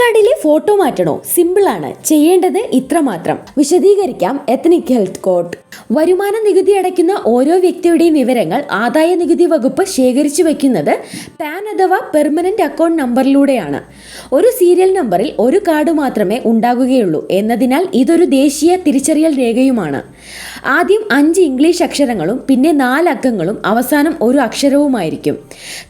കാർഡിലെ ഫോട്ടോ മാറ്റണോ? സിമ്പിളാണ്. ചെയ്യേണ്ടത് ഇത്രമാത്രം. വിശദീകരിക്കാം. എത്നിക് ഹെൽത്ത് കോഡ് വരുമാന നികുതി അടയ്ക്കുന്ന ഓരോ വ്യക്തിയുടെയും വിവരങ്ങൾ ആദായ നികുതി വകുപ്പ് ശേഖരിച്ചു വയ്ക്കുന്നത് പാൻ അഥവാ പെർമനന്റ് അക്കൗണ്ട് നമ്പറിലൂടെയാണ്. ഒരു സീരിയൽ നമ്പറിൽ ഒരു കാർഡ് മാത്രമേ ഉണ്ടാകുകയുള്ളൂ എന്നതിനാൽ ഇതൊരു ദേശീയ തിരിച്ചറിയൽ രേഖയുമാണ്. ആദ്യം അഞ്ച് ഇംഗ്ലീഷ് അക്ഷരങ്ങളും പിന്നെ നാല് അക്കങ്ങളും അവസാനം ഒരു അക്ഷരവുമായിരിക്കും.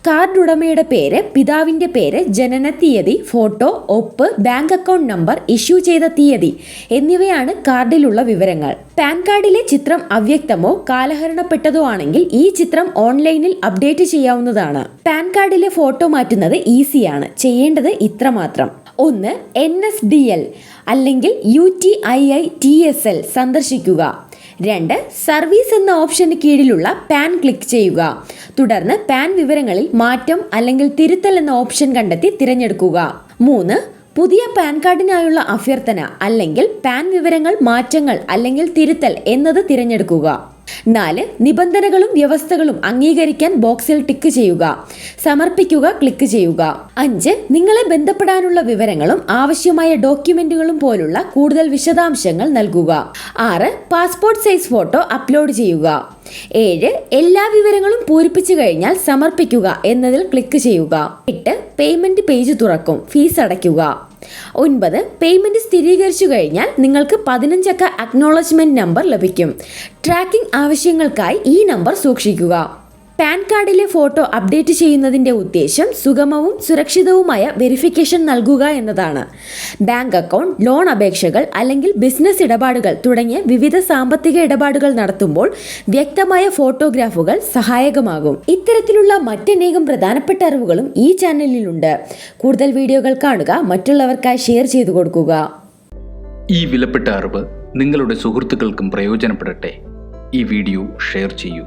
കാർഡ് ഉടമയുടെ പേര് പിതാവിന്റെ പേര് ജനന തീയതി ഫോട്ടോ ഒപ്പ് ബാങ്ക് അക്കൗണ്ട് നമ്പർ ഇഷ്യൂ ചെയ്ത തീയതി എന്നിവയാണ് കാർഡിലുള്ള വിവരങ്ങൾ. പാൻ കാർഡിലെ ചിത്രം അവ്യക്തമോ കാലഹരണപ്പെട്ടതോ ആണെങ്കിൽ ഈ ചിത്രം ഓൺലൈനിൽ അപ്ഡേറ്റ് ചെയ്യാവുന്നതാണ്. പാൻ കാർഡിലെ ഫോട്ടോ മാറ്റുന്നത് ഈസിയാണ്. ചെയ്യേണ്ടത് ഇത്രമാത്രം. ഒന്ന് എൻ എസ് ഡി എൽ അല്ലെങ്കിൽ U T I I T S L സന്ദർശിക്കുക. രണ്ട് സർവീസ് എന്ന ഓപ്ഷന് കീഴിലുള്ള പാൻ ക്ലിക്ക് ചെയ്യുക. തുടർന്ന് പാൻ വിവരങ്ങളിൽ മാറ്റം അല്ലെങ്കിൽ തിരുത്തൽ എന്ന ഓപ്ഷൻ കണ്ടെത്തി തിരഞ്ഞെടുക്കുക. മൂന്ന് പുതിയ പാൻ കാർഡിനായുള്ള അഭ്യർത്ഥന അല്ലെങ്കിൽ പാൻ വിവരങ്ങൾ മാറ്റങ്ങൾ അല്ലെങ്കിൽ തിരുത്തൽ എന്നത് തിരഞ്ഞെടുക്കുക. നാല് നിബന്ധനകളും വ്യവസ്ഥകളും അംഗീകരിക്കാൻ ബോക്സിൽ ടിക്ക് ചെയ്യുക. സമർപ്പിക്കുക ക്ലിക്ക് ചെയ്യുക. അഞ്ച് നിങ്ങളെ ബന്ധപ്പെടാനുള്ള വിവരങ്ങളും ആവശ്യമായ ഡോക്യുമെന്റുകളും പോലുള്ള കൂടുതൽ വിശദാംശങ്ങൾ നൽകുക. ആറ് പാസ്പോർട്ട് സൈസ് ഫോട്ടോ അപ്ലോഡ് ചെയ്യുക. ഏഴ് എല്ലാ വിവരങ്ങളും പൂരിപ്പിച്ചു കഴിഞ്ഞാൽ സമർപ്പിക്കുക എന്നതിൽ ക്ലിക്ക് ചെയ്യുക. എട്ട് പേയ്മെന്റ് പേജ് തുറക്കും ഫീസ് അടയ്ക്കുക. ഒൻപത് പേയ്മെന്റ് സ്ഥിരീകരിച്ചു കഴിഞ്ഞാൽ നിങ്ങൾക്ക് പതിനഞ്ചക്ക അക്നോളജ്മെന്റ് നമ്പർ ലഭിക്കും. ട്രാക്കിംഗ് ആവശ്യങ്ങൾക്കായി ഈ നമ്പർ സൂക്ഷിക്കുക. പാൻ കാർഡിലെ ഫോട്ടോ അപ്ഡേറ്റ് ചെയ്യുന്നതിന്റെ ഉദ്ദേശം സുഗമവും സുരക്ഷിതവുമായ വെരിഫിക്കേഷൻ നൽകുക എന്നതാണ്. ബാങ്ക് അക്കൗണ്ട് ലോൺ അപേക്ഷകൾ അല്ലെങ്കിൽ ബിസിനസ് ഇടപാടുകൾ തുടങ്ങിയ വിവിധ സാമ്പത്തിക ഇടപാടുകൾ നടത്തുമ്പോൾ വ്യക്തമായ ഫോട്ടോഗ്രാഫുകൾ സഹായകമാകും. ഇത്തരത്തിലുള്ള മറ്റനേകം പ്രധാനപ്പെട്ട അറിവുകളും ഈ ചാനലിലുണ്ട്. കൂടുതൽ വീഡിയോകൾ കാണുക മറ്റുള്ളവർക്കായി ഷെയർ ചെയ്തു കൊടുക്കുക. ഈ വിലപ്പെട്ട അറിവ് നിങ്ങളുടെ സുഹൃത്തുക്കൾക്കും പ്രയോജനപ്പെടട്ടെ. ഈ വീഡിയോ ഷെയർ ചെയ്യൂ.